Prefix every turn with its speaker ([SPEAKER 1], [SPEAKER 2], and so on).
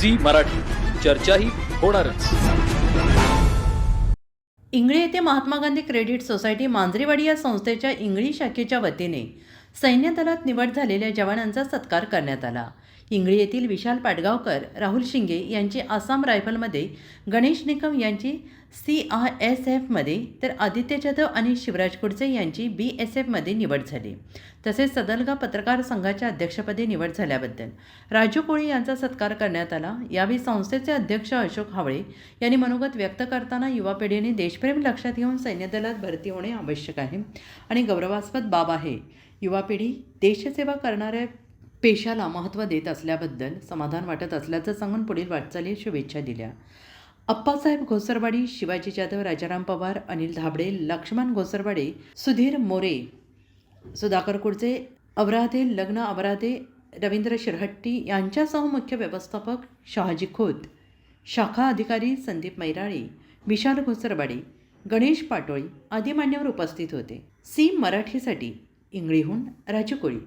[SPEAKER 1] Zee Marathi. चर्चाही होणारच.
[SPEAKER 2] इंगळी येथे महात्मा गांधी क्रेडिट सोसायटी मांजरेवाडी या संस्थेच्या इंगळी शाखेच्या वतीने सैन्य दलात निवड झालेल्या जवानांचा सत्कार करण्यात आला. इंगळी येथील विशाल पाटगावकर राहुल शिंगे यांची आसाम रायफलमध्ये गणेश निकम यांची सी आय एस एफमध्ये तर आदित्य जाधव आणि शिवराज कुडसे यांची बी एस एफमध्ये निवड झाली. तसेच सदलगा पत्रकार संघाच्या अध्यक्षपदी निवड झाल्याबद्दल. राजू कोळी यांचा सत्कार करण्यात आला. यावेळी संस्थेचे अध्यक्ष अशोक हावळे यांनी मनोगत व्यक्त करताना युवा पिढीने देशप्रेम लक्षात घेऊन सैन्य दलात भरती होणे आवश्यक आहे आणि गौरवास्पद बाब आहे. युवा पिढी देशसेवा करणाऱ्या पेशाला महत्त्व देत असल्याबद्दल समाधान वाटत असल्याचं सांगून पुढील वाटचाली शुभेच्छा दिल्या. अप्पासाहेब घोसरवाडी शिवाजी जाधव राजाराम पवार अनिल धाबडे लक्ष्मण घोसरवाडे सुधीर मोरे सुधाकर कुडचे अवराधे लग्न अवराधे रवींद्र शिरहट्टी यांच्यासह मुख्य व्यवस्थापक शहाजी खोत शाखा अधिकारी संदीप मैराळे विशाल घोसरवाडे गणेश पाटोळी आदी मान्यवर उपस्थित होते. सी मराठीसाठी इंगळीहून राजू कोळी.